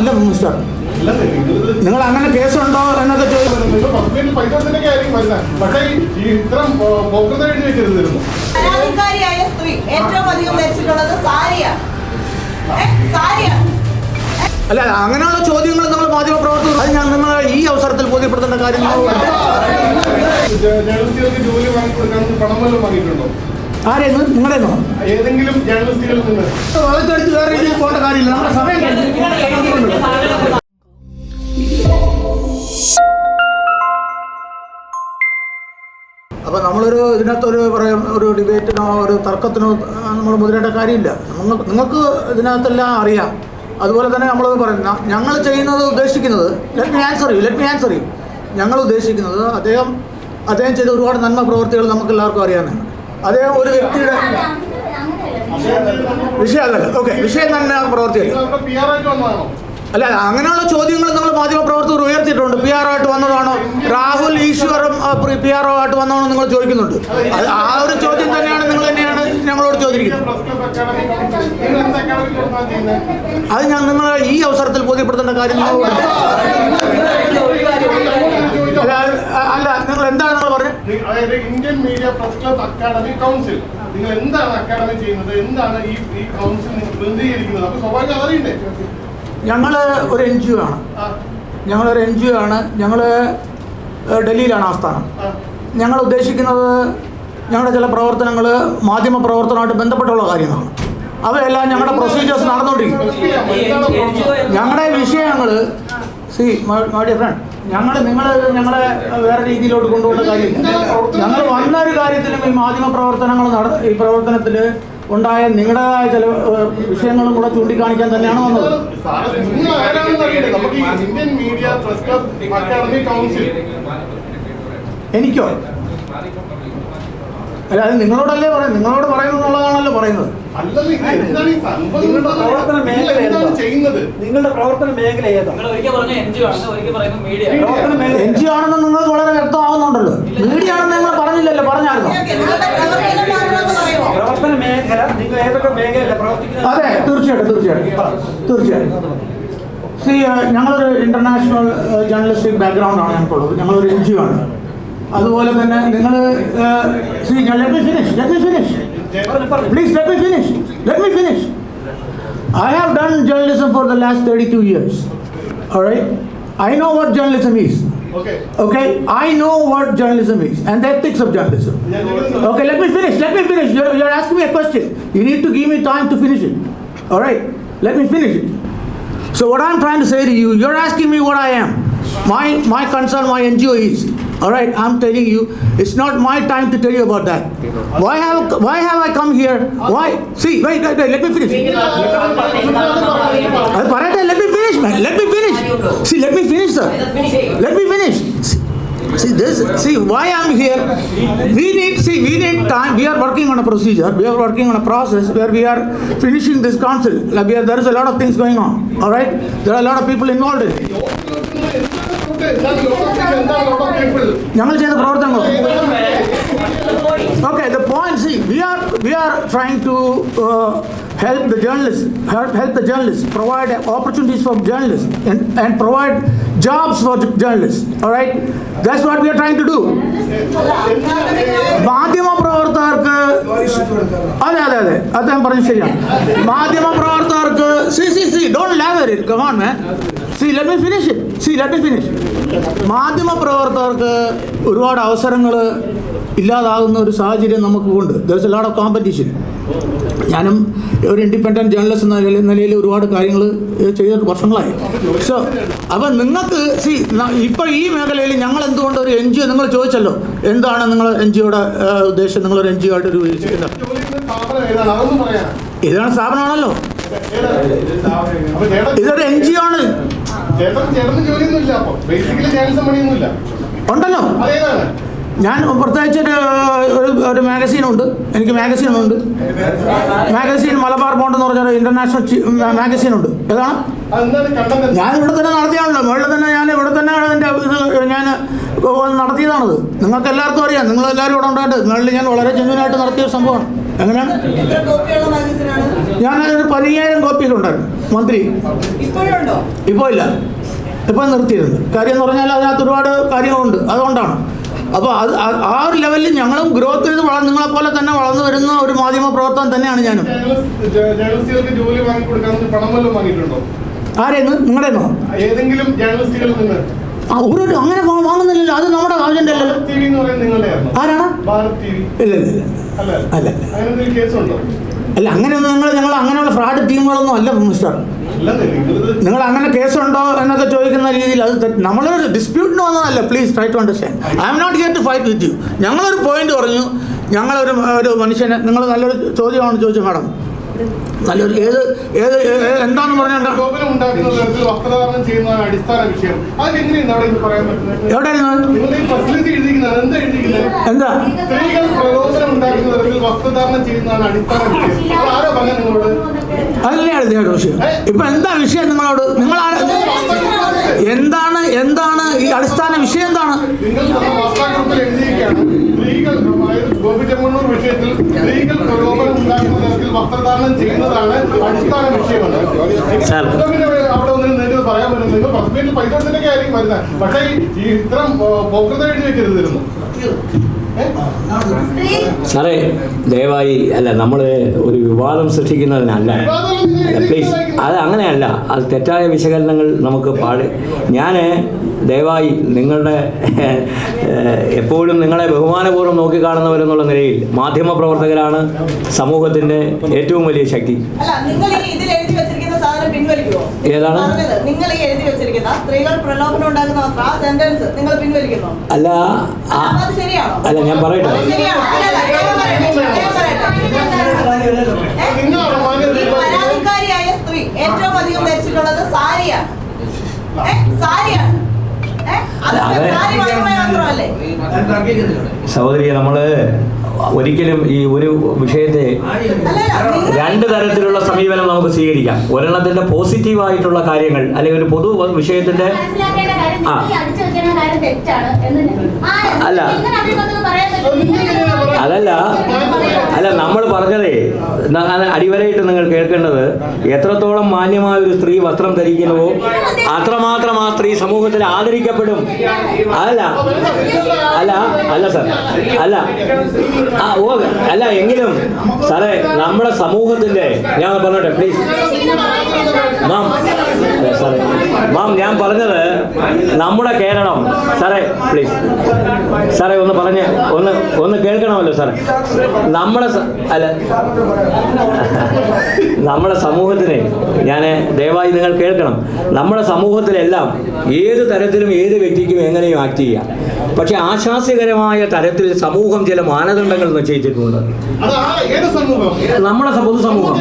അല്ല മിസ്റ്റർ നിങ്ങൾ അങ്ങനെ കേസുണ്ടോ എന്നൊക്കെ പരാതിക്കാരിയായ സ്ത്രീ ഏറ്റവും അധികം ധരിച്ചിട്ടുള്ളത് സാരിയാണ്. അല്ല അങ്ങനെയുള്ള ചോദ്യങ്ങൾ നിങ്ങൾ മാധ്യമപ്രവർത്തകർ അത് ഞാൻ നിങ്ങൾ ഈ അവസരത്തിൽ ബോധ്യപ്പെടുത്തേണ്ട കാര്യങ്ങളോ? ജേർണലിസ്റ്റുകൾക്ക് ജോലി വാങ്ങിക്കൊടുക്കാൻ പണം വല്ലതും വാങ്ങിയിട്ടുണ്ടോ? ആരെന്ന് നിങ്ങളെന്നോ? ഏതെങ്കിലും ജേർണലിസ്റ്റുകളിൽ നിന്ന്. വളച്ചടിച്ച് വേറെ രീതിയിൽ പോകേണ്ട കാര്യമില്ല. നമ്മുടെ സമയം കഴിഞ്ഞു. അപ്പോൾ നമ്മളൊരു ഇതിനകത്തൊരു പറയാം ഒരു ഡിബേറ്റിനോ ഒരു തർക്കത്തിനോ നമ്മൾ മുതിരേണ്ട കാര്യമില്ല. നിങ്ങൾക്ക് നിങ്ങൾക്ക് ഇതിനകത്തെല്ലാം അറിയാം. അതുപോലെ തന്നെ നമ്മളത് പറയുന്ന ഞങ്ങൾ ചെയ്യുന്നത് ഉദ്ദേശിക്കുന്നത് let me answer you let me answer you ഞങ്ങൾ ഉദ്ദേശിക്കുന്നത് അദ്ദേഹം അദ്ദേഹം ചെയ്ത ഒരുപാട് നന്മ പ്രവർത്തികൾ നമുക്ക് എല്ലാവർക്കും അറിയാവുന്നതാണ് അദ്ദേഹം ഒരു വ്യക്തിയുടെ വിഷയം ഓക്കെ വിഷയം തന്നെ പ്രവർത്തികൾ നിങ്ങൾ അവിടെ പി ആർ ആയിട്ട് വന്നതാണോ അല്ല അങ്ങനെയുള്ള ചോദ്യങ്ങൾ നിങ്ങൾ മാധ്യമപ്രവർത്തകർ ഉയർത്തിയിട്ടുണ്ട്. പി ആർ ആയിട്ട് വന്നതാണോ? രാഹുൽ ഈശ്വറും പി ആർ ആയിട്ട് വന്നതാണോ നിങ്ങൾ ചോദിക്കുന്നുണ്ട്. ആ ഒരു ചോദ്യം തന്നെയാണ് നിങ്ങൾ തന്നെയാണ് ഞങ്ങളോട് ചോദിക്കുന്നത്. അത് ഞാൻ നിങ്ങളെ ഈ അവസരത്തിൽ ബോധ്യപ്പെടുത്തേണ്ട കാര്യം നിങ്ങളോട് അല്ല അല്ല നിങ്ങൾ എന്താണ് നിങ്ങൾ പറഞ്ഞത് നി- അതായത് Indian media press club academy council. നിങ്ങൾ എന്താണ് അക്കാദമി ചെയ്യുന്നത്? എന്താണ് ഈ ഈ കൗൺസിൽ പ്രതിനിധീകരിക്കുന്നത്? അപ്പൊ സ്വാഭാവികം അറിയണ്ടേ? ഞങ്ങൾ ഒരു എൻ ജി ഒ ആണ്. ഞങ്ങളൊരു എൻ ജി ഒ ആണ്. ഞങ്ങൾ ഡൽഹിയിലാണ് ആസ്ഥാനം. ഞങ്ങൾ ഉദ്ദേശിക്കുന്നത് ഞങ്ങളുടെ ചില പ്രവർത്തനങ്ങൾ മാധ്യമ പ്രവർത്തനമായിട്ട് ബന്ധപ്പെട്ടുള്ള കാര്യങ്ങളാണ്. അവയെല്ലാം ഞങ്ങളുടെ പ്രൊസീജിയേഴ്സ് നടന്നുകൊണ്ടിരിക്കും ഞങ്ങളുടെ വിഷയങ്ങൾ സി മാഡിയ ഫ്രണ്ട് ഞങ്ങൾ നിങ്ങൾ ഞങ്ങളെ വേറെ രീതിയിലോട്ട് കൊണ്ടുപോകുന്ന കാര്യം ഞങ്ങൾ വന്ന ഒരു കാര്യത്തിലും ഈ മാധ്യമ പ്രവർത്തനങ്ങൾ നട ഈ പ്രവർത്തനത്തിൽ ഉണ്ടായ നിങ്ങളുടേതായ ചില വിഷയങ്ങളും കൂടെ ചൂണ്ടിക്കാണിക്കാൻ തന്നെയാണ് വന്നത്. എനിക്കോ? അല്ല അത് നിങ്ങളോടല്ലേ പറയുന്നത്? നിങ്ങളോട് പറയുന്നുള്ളതാണല്ലോ പറയുന്നത്. നിങ്ങളുടെ പ്രവർത്തന മേഖല എന്താണ് ഏതാ? പ്രവർത്തന മേഖല ഏതാണ് നിങ്ങൾ ഒരിക്കൽ പറഞ്ഞ എൻ ജി ആണ് ഒരിക്കൽ പറയുന്നത് മീഡിയ പ്രവർത്തന മേഖല എൻ ആണെന്ന് നിങ്ങൾക്ക് വളരെ വ്യക്തമാവുന്നുണ്ടല്ലോ. മീഡിയ ആണെന്ന് നിങ്ങൾ പറഞ്ഞില്ലല്ലോ പറഞ്ഞായിരുന്നു. പ്രവർത്തനം മേഖല നിങ്ങൾ ഏതൊക്കെ പ്രവർത്തിക്കുന്നത്? അതെ തീർച്ചയായിട്ടും തീർച്ചയായിട്ടും. തീർച്ചയായിട്ടും. സി ഞങ്ങളൊരു ഇന്റർനാഷണൽ ജേർണലിസ്റ്റിക് ബാക്ക്ഗ്രൗണ്ട് ആണ് ഞങ്ങൾക്കുള്ളത്. ഞങ്ങളൊരു എൻ ജി ഒ ആണ്. അതുപോലെ തന്നെ നിങ്ങൾ see let me finish let me finish പറഞ്ഞു, പറഞ്ഞു. Please let me finish. Let me finish. I have done journalism for the last 32 years. All right? I know what journalism is. Okay Okay? I know what journalism is and the ethics of journalism. ഞാൻ ചോദിക്കുന്നത് Okay, let me finish. Let me finish. You're, you're asking me a question. You need to give me time to finish it. All right? Let me finish it. So what I'm trying to say to you, you're asking me what I am. My my concern, my NGO is. all right, I'm telling you, it's not my time to tell you about that. Why have why have I come here? Why? See, wait, wait, wait let me finish. Let me finish, man. Let me finish. See, let me finish, sir. Let me finish. See this. See why I'm here. We need. See, we need time. We are working on a procedure. We are working on a process where we are finishing this council. Like we are, there is a lot of things going on. All right. There are a lot of people involved in it. എന്താണ് ലോകത്തിൽ എന്താണ് ലോകം കേൾക്കുന്നത് ഞങ്ങൾ ചെയ്ത പ്രവർത്തനങ്ങൾ Okay, the point, see, we are, we are trying to uh, help the journalists, help, help the journalists, provide opportunities for journalists and, and provide jobs for journalists, all right? That's what we are trying to do. മാധ്യമ പ്രവർത്തകർക്ക് അതെ അതെ അതെ അദ്ദേഹം പറഞ്ഞു ശരിയാണ് മാധ്യമ പ്രവർത്തകർക്ക് see see see don't love it come on man see let me finish see let me finish മാധ്യമ പ്രവർത്തകർക്ക് ഒരുപാട് അവസരങ്ങൾ ഇല്ലാതാകുന്ന ഒരു സാഹചര്യം നമുക്ക് ഉണ്ട് ദർസ് എ ലോട്ട് ഓഫ് കോമ്പറ്റീഷൻ ഞാനും ഒരു ഇൻഡിപെൻഡന്റ് ജേർണലിസ്റ്റ് എന്ന നിലയിൽ നിലയിൽ ഒരുപാട് കാര്യങ്ങൾ ചെയ്ത വർഷങ്ങളായി. സോ അപ്പം നിങ്ങൾക്ക് സി ഇപ്പോൾ ഈ മേഖലയിൽ ഞങ്ങൾ എന്തുകൊണ്ട് ഒരു എൻ ജി ഒ നിങ്ങൾ ചോദിച്ചല്ലോ. എന്താണ് നിങ്ങൾ എൻ ജി ഒയുടെ ഉദ്ദേശം നിങ്ങളൊരു എൻ ജി ഒ ആയിട്ട് രൂപീകരിച്ചിരിക്കുന്നത് ഇതാണ് സ്ഥാപനമാണല്ലോ. ഇതൊരു എൻ ജി ഒ ആണ് ഉണ്ടല്ലോ. ഞാൻ പ്രത്യേകിച്ച് ഒരു ഒരു മാഗസീനുണ്ട് എനിക്ക് മാഗസീനുണ്ട് മാഗസീൻ മലബാർ ബോണ്ട് എന്ന് പറഞ്ഞൊരു ഇന്റർനാഷണൽ മാഗസീനുണ്ട് ഏതാണ്? ഞാൻ ഇവിടെ തന്നെ നടത്തിയാണല്ലോ. മുകളിൽ തന്നെ ഞാൻ ഇവിടെ തന്നെ അതിന്റെ ഇത് ഞാൻ നടത്തിയതാണത്. നിങ്ങൾക്ക് എല്ലാവർക്കും അറിയാം. നിങ്ങൾ എല്ലാവരും ഇവിടെ ഉണ്ടായിട്ട്. നിങ്ങളിൽ ഞാൻ വളരെ ജെന്യൂനായിട്ട് നടത്തിയ ഒരു സംഭവമാണ്. മാഗസിനാണ്? ഞാനതൊരു പതിനയ്യായിരം കോപ്പികൾ ഉണ്ടായിരുന്നു. മന്ത്രി. ഇപ്പോ ഇപ്പോൾ ഇല്ല. ഇപ്പോൾ നിർത്തിയിരുന്നു കാര്യം എന്ന് പറഞ്ഞാൽ അതിനകത്ത് ഒരുപാട് കാര്യങ്ങളുണ്ട്. അതുകൊണ്ടാണ്. അപ്പോൾ അത് ആ- ഒരു ലെവലിൽ ഞങ്ങളും ഗ്രോത്ത് ചെയ്ത് വള നിങ്ങളെപ്പോലെ തന്നെ വളർന്നു വരുന്ന ഒരു മാധ്യമ പ്രവർത്തനം തന്നെയാണ് ഞാനും. ആരെയെന്ന് നിങ്ങളുടെ ഏതെങ്കിലും ജേർണലിസ്റ്റുകളിൽ നിന്ന്. ആ ഒരു അങ്ങനെ വാങ്ങുന്നില്ലല്ലോ. അത് നമ്മുടെ ആവശ്യം ആരാണ്? ഇല്ല ഇല്ല. അല്ല? അല്ല. അങ്ങനെയൊന്നും നിങ്ങൾ ഞങ്ങൾ അങ്ങനെയുള്ള ഫ്രോഡ് ടീമുകളൊന്നും അല്ല മിസ്റ്റർ നിങ്ങൾ അങ്ങനെ കേസുണ്ടോ എന്നൊക്കെ ചോദിക്കുന്ന രീതിയിൽ അത് നമ്മൾ നമ്മളൊരു ഡിസ്പ്യൂട്ടിന് വന്നതല്ല please try to understand I'm not get to fight with you ഞങ്ങളൊരു പോയിന്റ് പറഞ്ഞു ഞങ്ങളൊരു ഒരു മനുഷ്യനെ നിങ്ങൾ നല്ലൊരു ചോദ്യമാണ് ചോദിച്ചത് മാഡം നല്ലൊരു ഏത് ഏത് എന്താണെന്ന് പറഞ്ഞാൽ എവിടെയായിരുന്നു എന്താ? ഉണ്ടാക്കുന്ന തരത്തിൽ വസ്ത്രധാരണം ചെയ്യുന്നതാണ് അടിസ്ഥാന വിഷയം അത് പറഞ്ഞ നിങ്ങളോട്? അതല്ലേ എഴുതിയ വിഷയം ഇപ്പൊ എന്താ വിഷയം നിങ്ങളോട്? നിങ്ങൾ എന്താണ് എന്താണ് ഈ അടിസ്ഥാന വിഷയം എന്താണ്? സാർ. പക്ഷേ ഈ ഇത്തരം പോക്കൃത എഴുതി വെക്കരുതിരുന്നു സാറേ ദയവായി അല്ല നമ്മൾ ഒരു വിവാദം സൃഷ്ടിക്കുന്നതിനല്ല. പ്ലീസ് അത് അങ്ങനെയല്ല. അത് തെറ്റായ വിശകലനങ്ങൾ നമുക്ക് പാട്. ഞാൻ ദയവായി നിങ്ങളുടെ എപ്പോഴും നിങ്ങളെ ബഹുമാനപൂർവം നോക്കിക്കാണുന്നവരെന്നുള്ള നിലയിൽ മാധ്യമപ്രവർത്തകരാണ് സമൂഹത്തിന്റെ ഏറ്റവും വലിയ ശക്തി അല്ല നിങ്ങൾ ഈ ഇതിൽ എഴുതി വെച്ചിരിക്കുന്ന സാധനം പിൻവലിക്കുമോ ഏതാണ്? നിങ്ങൾ ഈ എഴുതി വെച്ചിരിക്കുന്ന സ്ത്രീകൾ പ്രലോഭനം ഉണ്ടാക്കുന്ന ആ സെന്റൻസ് നിങ്ങൾ പിൻവലിക്കുന്നു. അല്ല അത് ശരിയാണോ? അല്ല ഞാൻ പറയട്ടെ. പരാതിക്കാരിയായ സ്ത്രീ ഏറ്റവും അധികം ധരിച്ചിട്ടുള്ളത് സാരിയാണ്? സാരിയാണ്. സഹോദരി നമ്മൾ ഒരിക്കലും ഈ ഒരു വിഷയത്തെ രണ്ട് തരത്തിലുള്ള സമീപനം നമുക്ക് സ്വീകരിക്കാം. ഒരെണ്ണത്തിന്റെ പോസിറ്റീവായിട്ടുള്ള കാര്യങ്ങൾ അല്ലെങ്കിൽ ഒരു പൊതു വിഷയത്തിന്റെ ആ. അല്ല. അതല്ല. അല്ല നമ്മൾ പറഞ്ഞതേ. അടിവരയിട്ട് നിങ്ങൾ കേൾക്കേണ്ടത് എത്രത്തോളം മാന്യമായ ഒരു സ്ത്രീ വസ്ത്രം ധരിക്കുന്നുവോ അത്രമാത്രം ആ സ്ത്രീ സമൂഹത്തിൽ ആദരിക്കപ്പെടും. അതല്ല അല്ല. അല്ല സാർ അല്ല. ആ ഓ അല്ല എങ്കിലും സാറേ നമ്മുടെ സമൂഹത്തിന്റെ ഞാൻ പറഞ്ഞോട്ടെ പ്ലീസ് മാം സാറേ മാം ഞാൻ പറഞ്ഞത് നമ്മുടെ കേരളം സാറേ പ്ലീസ് സാറേ ഒന്ന് പറഞ്ഞ് ഒന്ന് ഒന്ന് കേൾക്കണമല്ലോ സാറേ. നമ്മുടെ അല്ല. നമ്മുടെ സമൂഹത്തിനെ ഞാൻ ദയവായി നിങ്ങൾ കേൾക്കണം. നമ്മുടെ സമൂഹത്തിലെല്ലാം ഏത് തരത്തിലും ഏത് വ്യക്തിക്കും എങ്ങനെയും ആക്ട് ചെയ്യാം. പക്ഷെ ആശാസ്യകരമായ തരത്തിൽ സമൂഹം ചില മാനദണ്ഡങ്ങൾ നിശ്ചയിച്ചിട്ടുണ്ട്. നമ്മുടെ പൊതുസമൂഹം.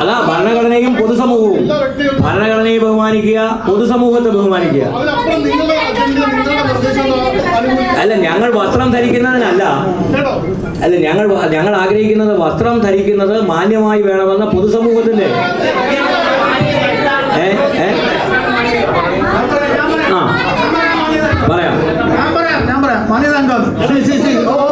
അതാ ഭരണഘടനയും പൊതുസമൂഹവും. ഭരണഘടനയെ ബഹുമാനിക്കുക പൊതുസമൂഹത്തെ ബഹുമാനിക്കുക. അല്ല ഞങ്ങൾ വസ്ത്രം ധരിക്കുന്നതിനല്ല. അല്ല ഞങ്ങൾ ഞങ്ങൾ ആഗ്രഹിക്കുന്നത് വസ്ത്രം ധരിക്കുന്നത് മാന്യമായി വേണമെന്ന പൊതുസമൂഹത്തിന്റെ. ഏ ഏ 谢谢谢谢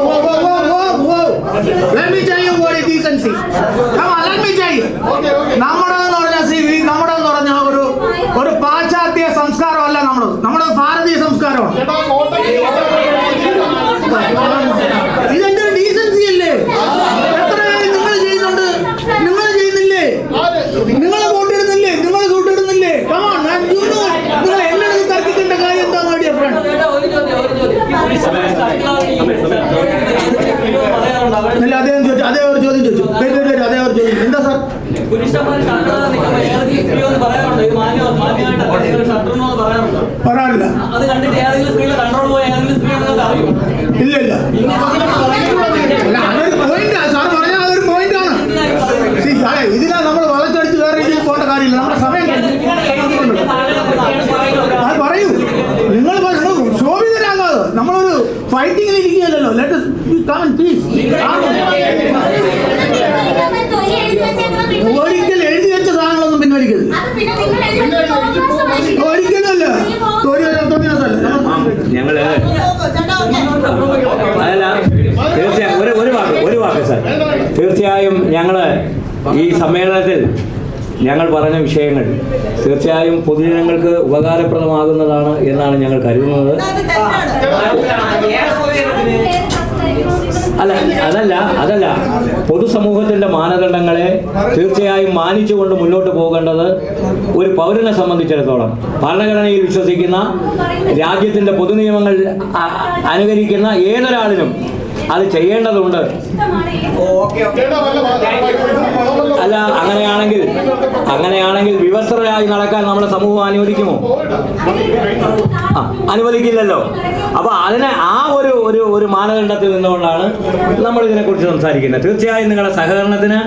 ഇല്ല ഇല്ല സാർ പറഞ്ഞാൽ അതൊരു പോയിന്റ് ആണ് ഇതിലാ നമ്മൾ വളച്ചടിച്ച് വേറെ രീതിയിൽ പോകേണ്ട കാര്യമില്ല നമ്മുടെ സമയം. അത് പറയൂ നിങ്ങൾ ശോഭിതരാകാതെ നമ്മളൊരു ഫൈറ്റിങ്ങിൽ ഇരിക്കുകയല്ലോ ലെറ്റ് കമൻ പ്ലീസ് നിങ്ങൾ തൊലി എഴുതി വെച്ചേക്കുന്നത് പിന്നെ- ഒരിക്കൽ എഴുതി വെച്ച സാധനങ്ങളൊന്നും പിൻവലിക്കരുത് അത് പിന്നെ നിങ്ങൾ എഴുതി വെച്ച തോന്നിവാസമായിരിക്കും. ഒരിക്കലല്ല തൊഴിൽ തൊഴിലല്ല ഞങ്ങൾ ചേട്ടാ ഓക്കെ അതല്ല തീർച്ചയായും ഒരു ഒരു വാക്ക് ഒരു വാക്ക് സാർ തീർച്ചയായും ഞങ്ങൾ ഈ സമ്മേളനത്തിൽ ഞങ്ങൾ പറഞ്ഞ വിഷയങ്ങൾ തീർച്ചയായും പൊതുജനങ്ങൾക്ക് ഉപകാരപ്രദമാകുന്നതാണ് എന്നാണ് ഞങ്ങൾ കരുതുന്നത്. അല്ല അതല്ല അതല്ല. പൊതുസമൂഹത്തിന്റെ മാനദണ്ഡങ്ങളെ തീർച്ചയായും മാനിച്ചുകൊണ്ട് മുന്നോട്ട് പോകേണ്ടത് ഒരു പൗരനെ സംബന്ധിച്ചിടത്തോളം. ഭരണഘടനയിൽ വിശ്വസിക്കുന്ന രാജ്യത്തിന്റെ പൊതുനിയമങ്ങൾ അനുകരിക്കുന്ന ഏതൊരാളിനും അത് ചെയ്യേണ്ടതുണ്ട്. അല്ല അങ്ങനെയാണെങ്കിൽ അങ്ങനെയാണെങ്കിൽ വിവസ്ത്രരായി നടക്കാൻ നമ്മുടെ സമൂഹം അനുവദിക്കുമോ? ആ, അനുവദിക്കില്ലല്ലോ. അപ്പൊ അതിനെ ആ ഒരു ഒരു ഒരു മാനദണ്ഡത്തിൽ നിന്നുകൊണ്ടാണ് നമ്മൾ ഇതിനെക്കുറിച്ച് സംസാരിക്കുന്നത്. തീർച്ചയായും നിങ്ങളുടെ സഹകരണത്തിന്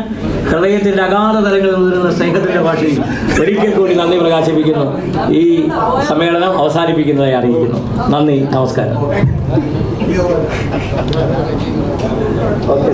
ഹൃദയത്തിന്റെ അഗാധ തലങ്ങളിൽ നിന്നിരുന്ന സ്നേഹത്തിന്റെ ഭാഷയിൽ ഒരിക്കൽ കൂടി നന്ദി പ്രകാശിപ്പിക്കുന്നു. ഈ സമ്മേളനം അവസാനിപ്പിക്കുന്നതായി അറിയിക്കുന്നു. നന്ദി നമസ്കാരം. ఓకే